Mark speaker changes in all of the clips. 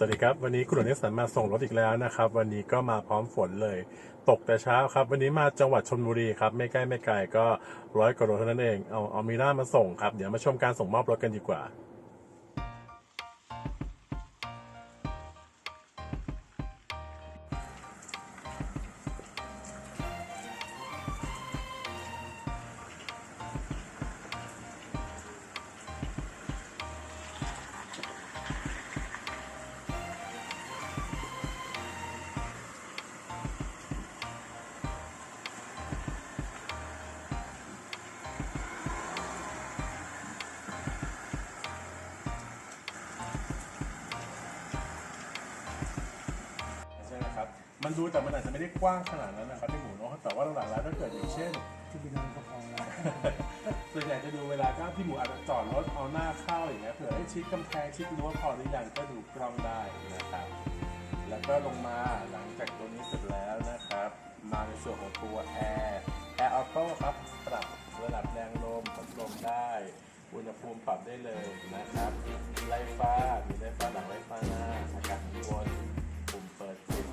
Speaker 1: สวัสดีครับ วันนี้คุณหลวงเนสันมาส่งรถอีกแล้วนะครับ วันนี้ก็มาพร้อมฝนเลย ตกแต่เช้าครับ วันนี้มาจังหวัดชนบุรีครับ ไม่ใกล้ไม่ไกลก็ร้อยกว่าโลเท่านั้นเอง เอาเอามีน่ามาส่งครับ เดี๋ยวมาชมการส่งมอบรถกันดีกว่า มันดูแต่มันอาจจะไม่ได้กว้างขนาดนั้นนะครับพี่หมูเนาะแต่ว่าหลังๆแล้วถ้าเกิดอย่างเช่น
Speaker 2: ที่เป็นนอนก็พอแล้ว
Speaker 1: ส่วนใหญ่จะดูเวลาก็พี่หมูอาจจะจอดรถเอาหน้าเข้าอย่างเงี้ยเผื่อให้ชิดกำแพงชิดรั้วพอหรือยังก็ดูกล้องได้นะครับ แล้วก็ลงมาหลังจากตัวนี้เสร็จแล้วนะครับ มาในส่วนของตัวแอร์แอร์ออโต้ครับปรับระดับแรงลมพัดลมได้อุณหภูมิปรับได้เลยนะครับไล่ฟ้ามีไล่ฟ้าหลังไล่ฟ้าหน้าอากาศข้างบนปุ่มเปิดปิด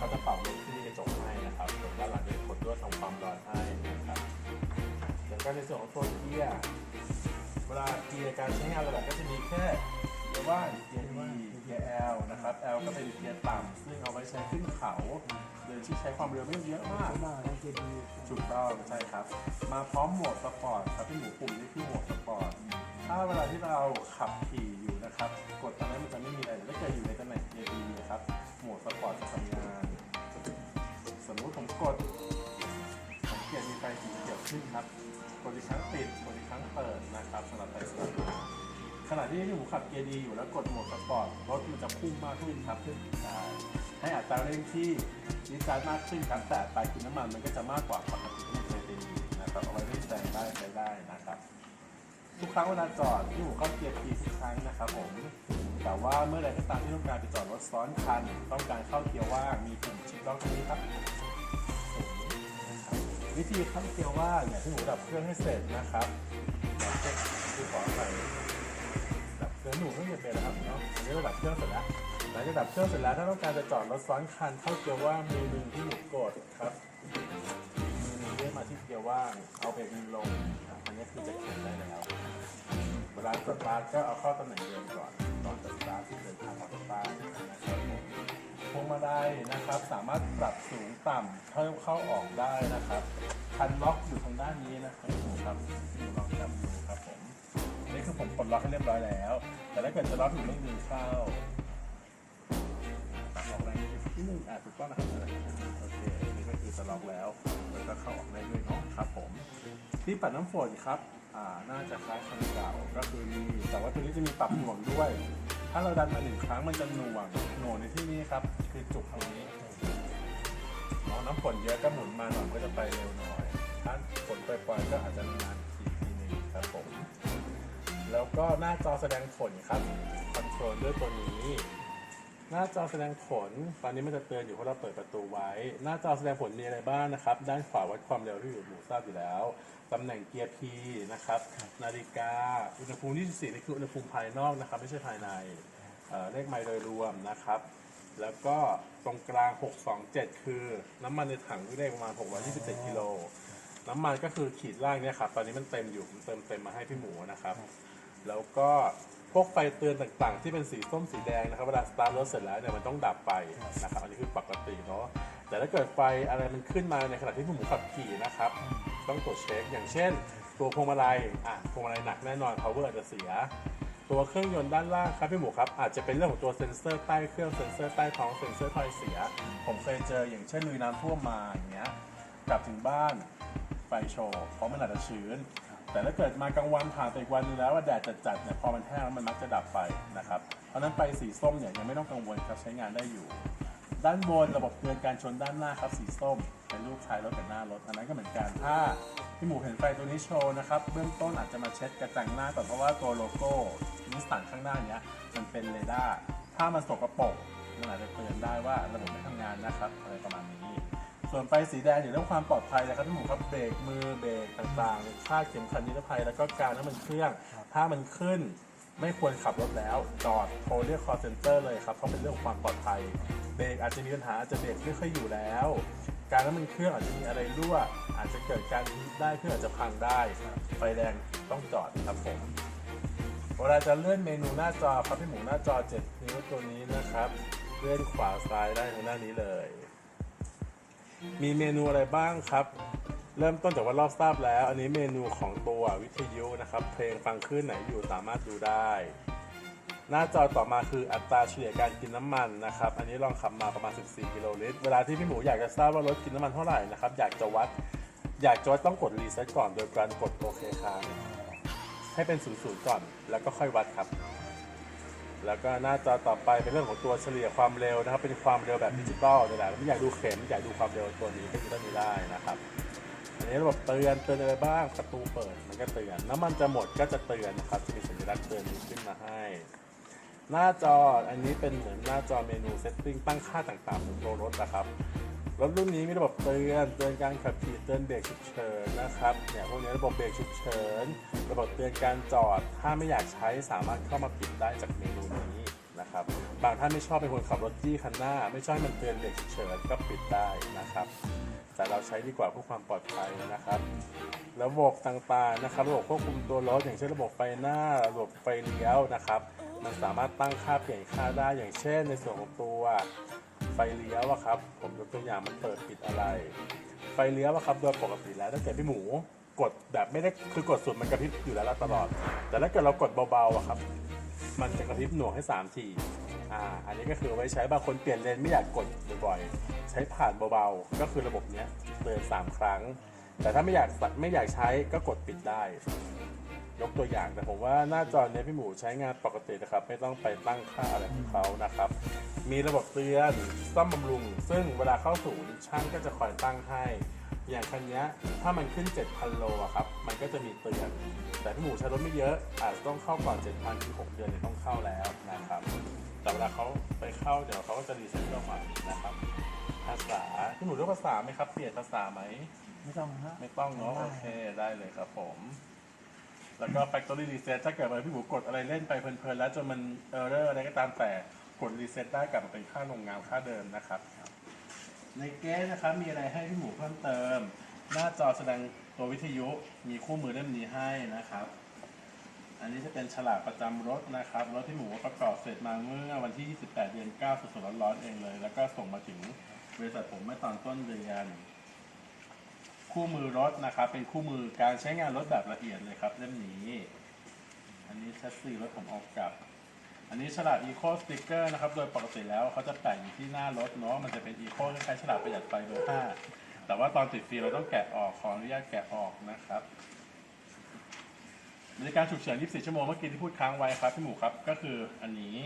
Speaker 1: เขาจะเปรับลดที่กระจกให้นะครับส่วนด้านหลังจะกดด้วยทำความร้อนให้นะครับแล้วก็ในส่วนของตัวเกียร์เวลาเกียร์การใช้งานหลักๆก็จะมีแค่เกียร์ว่างเกียร์ E เกียร์ L นะครับ L ก็เป็นเกียร์ต่ำซึ่งเอาไว้ใช้ขึ้นเขาโดยที่ใช้ความเร็วไม่เยอะมาก
Speaker 2: หน้าแล้วจะดี
Speaker 1: ถูกต้องใช่ครับ มาพร้อมโหมดสปอร์ตครับที่หมูปุ่มนี้คือโหมดสปอร์ตถ้าเวลาที่เราขับขี่อยู่นะครับ กดตรงนั้นมันจะไม่มีอะไรถ้าเกิดอยู่ใน ผมกดสังเกตมีไฟสีเขียวขึ้นครับ กดอีกครั้งปิด กดอีกครั้งเปิดนะครับสำหรับไฟสปอร์ตขณะที่ผมขับเกียร์ดีอยู่แล้วกดโหมดสปอร์ตรถมันจะพุ่งมากขึ้นครับขึ้นให้อัตราเร่งที่ดีไซน์มากขึ้นครับแต่อัตรากินน้ำมันมันก็จะมากกว่าปกติที่มันเคยเป็นอยู่นะครับเอาไว้เร่งแซงได้ใช้ได้นะครับ ทุกครั้งเวลาจอดที่ผมเข้าเกียร์ P ทุกครั้งนะครับผมแต่ว่าเมื่อใดก็ตามที่ต้องการจะจอดรถซ้อนคัน ต้องการเข้าเกียร์ว่างมีปุ่มชิปล็อกตรงนี้ครับ วิธีเข้าเกียร์ว่างเนี่ยที่หมูดับเครื่องให้เสร็จนะครับดี๋ยวเช็คดูขอใส่ดับเครื่องหนูต้องเหยียบเบรกนะครับเนาะอันนี้เราดับเครื่องเสร็จแล้วหลังจากดับเครื่องเสร็จแล้วถ้าต้องการจะจอดรถซ้อนคันเข้าเกียร์ว่างมือหนึ่งที่หนูกดครับมือหนึ่งเลื่อนมาที่เกียร์ว่างเอาเบรกมือลงอันนี้คือจะเข็นได้แล้วเวลาสตาร์ทก็เอาเข้าตำแหน่งเดิมก่อนก่อนจะสตาร์ทที่เดินทางออกจากบ้านนะครับผม พวงมาลัยนะครับ สามารถปรับสูงต่ำเข้าเข้าออกได้นะครับคันล็อกอยู่ทางด้านนี้นะครับครับลองจำดูครับผมนี่คือผมปลดล็อกให้เรียบร้อยแล้ว แต่ถ้าเกิดจะล็อกอยู่ไม่ดึงเข้าออกแรงที่หนึ่งอะถูกต้องนะครับโอเคนี่ก็คือจะล็อกแล้วแล้วก็เข้าออกได้ด้วยเนาะครับผมที่ปัดน้ำฝนครับอ่าน่าจะคล้ายคันเก่าก็คือมีแต่ว่าตัวนี้จะมีปรับหน่วงด้วย ถ้าเราดันมาหนึ่งครั้งมันจะหน่วงหน่วงในที่นี้ครับ คือจุกตรงนี้อ๋อน้ำฝนเยอะก็หมุนมาหน่อยก็จะไปเร็วหน่อยถ้าฝนปล่อยๆก็อาจจะนานอีกทีหนึงครับผม แล้วก็หน้าจอแสดงผลครับคอนโทรลด้วยตัวนี้ หน้าจอแสดงผล ตอนนี้มันจะเตือนอยู่เพราะเราเปิดประตูไว้ หน้าจอแสดงผลมีอะไรบ้างนะครับ ด้านขวาวัดความเร็วที่อยู่หมู่ทราบอยู่แล้วตำแหน่งเกียร์ P นะครับ นาฬิกา อุณหภูมิ24นี่คืออุณหภูมิภายนอกนะครับ ไม่ใช่ภายในเเลขไมล์โดยรวมนะครับ แล้วก็ตรงกลาง 627 คือ น้ำมันในถังที่ได้ประมาณ 627กิโล น้ำมันก็คือขีดล่างเนี่ยครับ ตอนนี้มันเต็มอยู่ผมเติมเต็มมาให้พี่หมูนะครับ แล้วก็พวกไฟเตือนต่างๆ ที่เป็นสีส้มสีแดงนะครับ เวลาสตาร์ทรถเสร็จแล้วเนี่ยมันต้องดับไปนะครับ อันนี้คือปกติเนาะ แต่ถ้าเกิดไฟอะไรมันขึ้นมาในขณะที่พี่หมูขับขี่นะครับ ต้องตรวจเช็ค อย่างเช่น ตัวพวงมาลัย อะ พวงมาลัยหนักแน่นอน power อาจจะเสีย ตัวเครื่องยนต์ด้านล่างครับพี่หมูครับอาจจะเป็นเรื่องของตัวเซ็นเซอร์ใต้เครื่องเซ็นเซอร์ใต้ท้องเซ็นเซอร์ถอยเสีย ผมเคยเจออย่างเช่นลุยน้ำท่วมมาอย่างเงี้ยกลับถึงบ้านไฟโชว์เพราะมันอาจจะชื้น แต่ถ้าเกิดมากลางวันผ่านไปอีกวันนึงแล้วว่าแดดจัดๆเนี่ยพอมันแห้งแล้วมันมักจะดับไปนะครับเพราะฉะนั้นไฟสีส้มเนี่ยยังไม่ต้องกังวลครับใช้งานได้อยู่ ด้านบนระบบเตือนการชนด้านหน้าครับสีส้ม เป็นรูปท้ายรถกับหน้ารถอันนั้นก็เหมือนกันถ้าพี่หมูเห็นไฟตัวนี้โชว์นะครับเบื้องต้นอาจจะมาเช็ดกระจังหน้าก่อนเพราะว่าตัวโลโก้นิสสันข้างหน้าเนี้ยมันเป็นเรดาร์ถ้ามันสกปรกมันอาจจะเตือนได้ว่าระบบไม่ทำงานนะครับอะไรประมาณนี้ ส่วนไฟสีแดงอยู่เรื่องความปลอดภัยนะครับพี่หมูครับเบรกมือเบรกต่างๆคาดเข็มขัดนิรภัยแล้วก็การน้ำมันเครื่อง ถ้ามันขึ้นไม่ควรขับรถแล้ว จอดโทรเรียก call center เลยครับเพราะเป็นเรื่องความปลอดภัยเบรกอาจจะมีปัญหาจะเบรกไม่ค่อยอยู่แล้ว การน้ำมันเครื่องอาจจะมีอะไรรั่ว อาจจะเกิดการได้เครื่องอาจจะพังได้ไฟแดงต้องจอดครับผมเวลาจะเลื่อนเมนูหน้าจอครับพี่หมูหน้าจอ 7 นิ้วตัวนี้นะครับ เลื่อนขวาซ้ายได้ทางด้านนี้เลย มีเมนูอะไรบ้างครับ เริ่มต้นจากว่ารอบทราบแล้ว อันนี้เมนูของตัววิทยุนะครับ เพลงฟังคลื่นไหนอยู่สามารถดูได้ หน้าจอต่อมาคืออัตราเฉลี่ยการกินน้ำมันนะครับ อันนี้ลองขับมาประมาณ 14 กิโลลิตร เวลาที่พี่หมูอยากจะทราบว่ารถกินน้ำมันเท่าไหร่นะครับ อยากจะวัด อยากจะวัดต้องกดรีเซ็ตก่อนโดยการกดโอเคค้างให้เป็น00ก่อน แล้วก็ค่อยวัดครับ แล้วก็หน้าจอต่อไปเป็นเรื่องของตัวเฉลี่ยความเร็วนะครับ เป็นความเร็วแบบดิจิตอลนี่แหละไม่อยากดูเข็มอยากดูความเร็วตัวนี้ก็จะต้องมีได้นะครับอันนี้ระบบเตือนเตือนอะไรบ้างประตูเปิดมันก็เตือนน้ำมันจะหมดก็จะเตือนนะครับจะมีสัญลักษณ์เตือนนี้ขึ้นมาให้ หน้าจออันนี้เป็นเหมือนหน้าจอเมนูเซตติ้งตั้งค่าต่างๆของตัวรถนะครับรถรุ่นนี้มีระบบเตือนเตือนการขับขี่เตือนเบรกฉุกเฉินนะครับเนี่ยพวกนี้ระบบเบรกฉุกเฉินระบบเตือนการจอด ถ้าไม่อยากใช้สามารถเข้ามาปิดได้จากเมนูนี้นะครับบางท่านไม่ชอบเป็นคนขับรถจี้คันหน้า ไม่ชอบให้มันเตือนเบรกฉุกเฉินก็ปิดได้นะครับ แต่เราใช้ดีกว่าเพื่อความปลอดภัยนะครับระบบต่างๆนะครับระบบควบคุมตัวรถอย่างเช่นระบบไฟหน้าระบบไฟเลี้ยวนะครับ มันสามารถตั้งค่าเปลี่ยนค่าได้อย่างเช่น ในส่วนของตัวไฟเลี้ยวอะครับ ผมยกตัวอย่างมันเปิดปิดอะไร ไฟเลี้ยวอะครับโดยปกติแล้วถ้าเกิดพี่หมูกดแบบไม่ได้คือกดสุดมันกระพริบอยู่แล้วตลอด แต่ถ้าเกิดเรากดเบาๆอะครับ มันจะกระพริบหน่วงให้3ทีอ่าอันนี้ก็คือไว้ใช้บางคนเปลี่ยนเลนไม่อยากกดบ่อยๆใช้ผ่านเบาๆก็คือระบบเนี้ยเตือน3ครั้ง แต่ถ้าไม่อยากไม่อยากใช้ก็กดปิดได้ ยกตัวอย่างแต่ผมว่าหน้าจอเนี้ยพี่หมูใช้งานปกตินะครับ ไม่ต้องไปตั้งค่าอะไรของเขานะครับ มีระบบเตือนซ่อมบำรุง ซึ่งเวลาเข้าศูนย์ช่างก็จะคอยตั้งให้ อย่างคันเนี้ยถ้ามันขึ้น 7,000 โลอะครับ มันก็จะมีเตือน แต่พี่หมูใช้รถไม่เยอะ อาจจะต้องเข้าก่อน 7,000คือ6เดือนเนี่ยต้องเข้าแล้วนะครับ แต่เวลาเขาไปเข้าเดี๋ยวเขาก็จะรีเซ็ตเราใหม่นะครับ ภาษาพี่หมูเลือกภาษาไหมครับ เปลี่ยนภาษาไหม
Speaker 2: ไม่ต้องฮะ
Speaker 1: ไม่ต้องเนาะ
Speaker 2: ได้
Speaker 1: โอเคได้เลยครับผม แล้วก็ factory reset ถ้าเกิดว่าพี่หมูกดอะไรเล่นไปเพลินๆแล้วจนมัน error อะไรก็ตามแต่กด reset ได้กลับมาเป็นค่าโรงงานค่าเดิมนะครับ ในเกสนะครับมีอะไรให้พี่หมูเพิ่มเติม หน้าจอแสดงตัววิทยุมีคู่มือเล่มนี้ให้นะครับ อันนี้จะเป็นฉลากประจำรถนะครับ รถที่หมูประกอบเสร็จมาเมื่อวันที่ 28 เดือน 9สดๆร้อนๆเองเลย แล้วก็ส่งมาถึงบริษัทผมเมื่อตอนต้นเดือน คู่มือรถนะครับ เป็นคู่มือการใช้งานรถแบบละเอียดเลยครับเล่มนี้ อันนี้แชสซีรถผมออกกับ อันนี้ฉลาก Eco Sticker นะครับ โดยปกติแล้วเขาจะแปะอยู่ที่หน้ารถเนาะมันจะเป็น Eco คล้ายๆฉลากประหยัดไฟเบอร์5แต่ว่าตอนติดฟีเราต้องแกะออกขออนุญาตแกะออกนะครับบริการฉุกเฉิน 24 ชั่วโมงเมื่อกี้ที่พูดค้างไว้ครับพี่หมูครับก็คืออันนี้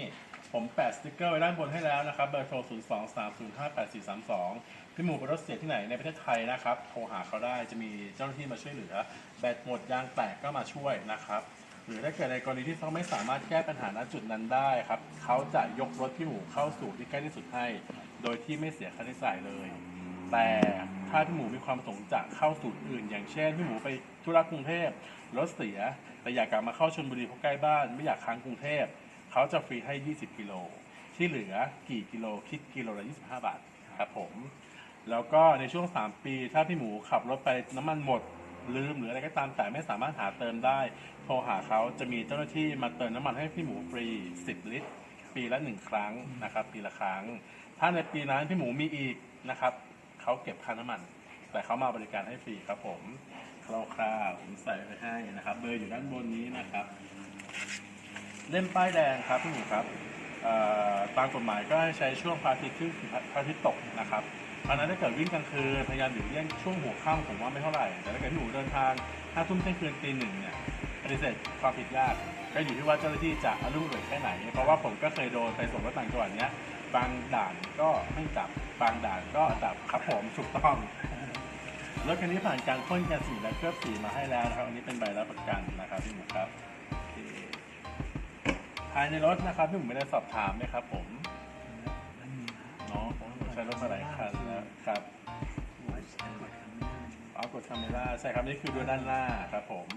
Speaker 1: ผมแปะสติกเกอร์ไว้ด้านบนให้แล้วนะครับ เบอร์โทร 0 2 3 0 5 8 4 3 2 พี่หมูเป็นรถเสียที่ไหนในประเทศไทยนะครับ โทรหาเขาได้จะมีเจ้าหน้าที่มาช่วยเหลือ แบตหมดยางแตกก็มาช่วยนะครับ หรือถ้าเกิดในกรณีที่เขาไม่สามารถแก้ปัญหาณจุดนั้นได้ครับ เขาจะยกรถพี่หมูเข้าสู่ที่ใกล้ที่สุดให้ โดยที่ไม่เสียค่าใช้จ่ายเลย แต่ถ้าพี่หมูมีความประสงค์จะเข้าสู่อื่น อย่างเช่นพี่หมูไปธุระกรุงเทพรถเสีย แต่อยากกลับมาเข้าชนบุรีเพราะใกล้บ้าน ไม่อยากค้างกรุงเทพ เขาจะฟรีให้ 20 กิโล ที่เหลือกี่กิโลคิดกิโลละ25 บาทครับผม แล้วก็ในช่วง 3 ปีถ้าพี่หมูขับรถไปน้ำมันหมดลืมหรืออะไรก็ตามแต่ไม่สามารถหาเติมได้ โทรหาเขาจะมีเจ้าหน้าที่มาเติมน้ำมันให้พี่หมูฟรี 10 ลิตร ปีละ 1 ครั้งนะครับปีละครั้ง ถ้าในปีนั้นพี่หมูมีอีกนะครับเขาเก็บค่าน้ำมัน แต่เขามาบริการให้ฟรีครับผมคร่าวๆผมใส่ไว้ให้นะครับ เบอร์อยู่ด้านบนนี้นะครับ เล่มป้ายแดงครับพี่หมูครับตามกฎหมายก็ให้ใช้ช่วงพระอาทิตย์ขึ้นถึงพระอาทิตย์ตกนะครับเพราะนั้นถ้าเกิดวิ่งกลางคืนพยายามหลีกเลี่ยงช่วงหัวค่ำผมว่าไม่เท่าไหร่ แต่ถ้าเกิดพี่หมูเดินทางห้าทุ่มเที่ยงคืนตีหนึ่งเนี่ยปฏิเสธความผิดยากก็อยู่ที่ว่าเจ้าหน้าที่จะอารมณ์เแค่ไหน เพราะว่าผมก็เคยโดนไปส่งรถต่างจังหวัดเนี้ยบางด่านก็ไม่จับบางด่านก็จับครับผมถูกต้องรถคันนี้ผ่านการพ่นกันสีและเคลือบสีมาให้แล้วนะครับอันนี้เป็นใบรับประกันนะครับพี่หมูครับ ภายในรถนะครับพี่หมูไม่ได้สอบถามไหมครับผม
Speaker 2: มันมี
Speaker 1: เนาะผมใช้รถมาหลายคันแล้วครับ
Speaker 2: ไว้ใช้กดคำนี้
Speaker 1: เอากดคาเมล่าใช่ครับนี่คือดูด้านหน้าครับผม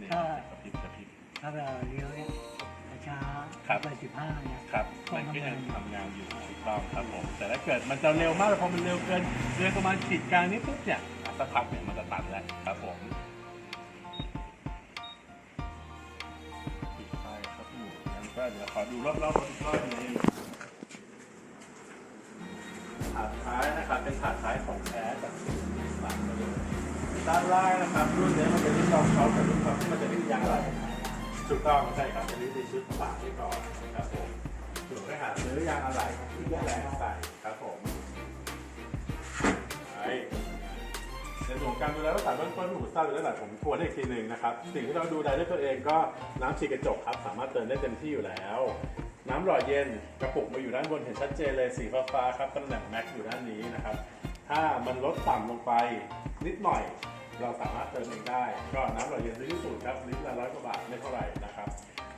Speaker 1: นี่
Speaker 2: ถ้า
Speaker 1: กระพริบกระพริบ
Speaker 2: ถ้าเราเลี้ยวเนี่ยช้า
Speaker 1: ครับ
Speaker 2: ไปสิบห้าเนี่ย
Speaker 1: ครับมันก็ยังทำงานอยู่ถูกต้องครับผมแต่ถ้าเกิดมันจะเร็วมากแต่พอมันเร็วเกินเกินประมาณขีดกลางนี้ปุ๊บเนี่ยสักพักเนี่ยมันจะตัดแล้วครับผม งั้เดี๋ยวขอดูรอบๆรถอีกรอบหนึงถาดท้ายนะครับเป็นถาดท้ายของแท้จากหลังมาเลยด้านล่างนะครับรุ่นนี้มันเป็นรุ่นรองเขาแต่รุ่นเขาที่มันจะไม่มียางอะไรถูกต้องใช่ครับจะรีบในชุดฝากไว้ก่อนนะครับผมส่วนไปหาซื้อยางอะไหล่ที่แรงใส่ครับผมไอ้ ในส่วนของการดูแลรักษาเบื้องต้นหูสั้นหรืออะไรผมทวนให้อีกทีหนึ่งนะครับ สิ่งที่เราดูได้ด้วยตัวเองก็น้ำฉีดกระจกครับ สามารถเติมได้เต็มที่อยู่แล้ว น้ำหล่อเย็นกระปุกมาอยู่ด้านบนเห็นชัดเจนเลยสีฟ้าๆครับตำแหน่งแม็กอยู่ด้านนี้นะครับ ถ้ามันลดต่ำลงไปนิดหน่อย เราสามารถเติมเองได้ ก็น้ำหล่อเย็นซื้อที่สูตรครับลิตรละร้อยกว่าบาทไม่เท่าไหร่นะครับ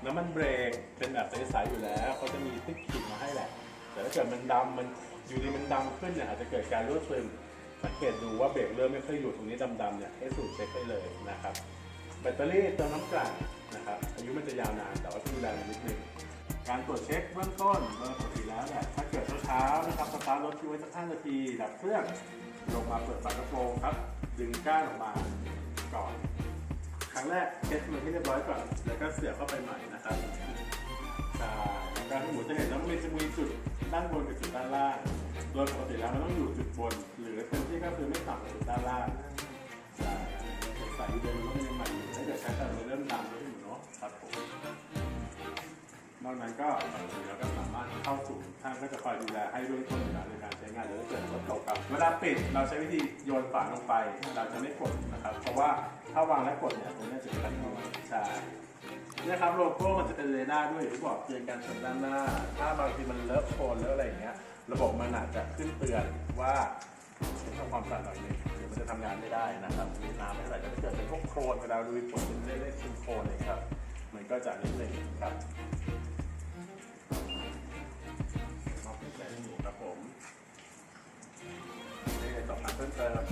Speaker 1: น้ำมันเบรกเป็นแบบใสๆอยู่แล้วเขาจะมีติ๊กขีดมาให้แหละ แต่ถ้าเกิดมันดำมันอยู่ดีมันดำขึ้นเนี่ยอาจจะเกิดการรั่วซึม สังเกตดูว่าเบรกเริ่มไม่ค่อยอยู่ตรงนี้ดำๆเนี่ยให้สูตรเช็คได้เลยนะครับ แบตเตอรี่เติมน้ำกลั่นนะครับอายุมันจะยาวนานแต่ว่าต้องดูแลนนิดนึงการตรวจเช็คเบื้องต้นโดยปกติแล้วเนี่ยถ้าเกิดเช้าๆนะครับสตาร์ทรถทิ้งไว้สัก5นาทีดับเครื่องลงมาเปิดฝากระโปรงครับ ดึงก้านออกมาก่อน ครั้งแรกเช็ดมันให้เรียบร้อยก่อน แล้วก็เสียบเข้าไปใหม่นะครับใช่การที่หมูจะเห็นว่ามันจะมีจุด ด้านบนกับจุดด้านล่าง โดยปกติแล้วมันต้องอยู่จุดบน หรือเต็มที่ก็คือไม่ต่ำกว่าจุดด้านล่างใช่ใส่เดินมันก็ยังใหม่อยู่ถ้าเกิดใช้แต่มันเริ่มดำแล้วที่เนาะครับผมนอกนั้นก็เราก็สามารถเข้าสู่ท่านก็จะคอยดูแลให้ด้วยต้นอยู่แล้วในการใช้งานหรือถ้าเกิดรถเก่าๆเวลาปิดเราใช้วิธีโยนฝาลงไป เราจะไม่กดนะครับ เพราะว่าถ้าวางแล้วกดเนี่ยมันน่าจะเป็นการใช่ นี่ยครับโลโก้มันจะเป็นเรดาร์ด้วยอย่างที่บอกเตือนการชนด้านหน้า ถ้าบางทีมันเลอะโคลนเลอะอะไรอย่างเงี้ย ระบบมันอาจจะขึ้นเตือนว่าทำความสะอาดหน่อยนึงหรือมันจะทำงานไม่ได้นะครับมีน้ำไม่ไหลก็จะเกิดเป็นพวกโคลนเวลาดูฝนเป็นเล่นๆซึมโคลนเลยครับ มันก็จะนิดหนึ่งครับมอบเป็นแสนหมูครับผมนี่สอบถามเพิ่มเติม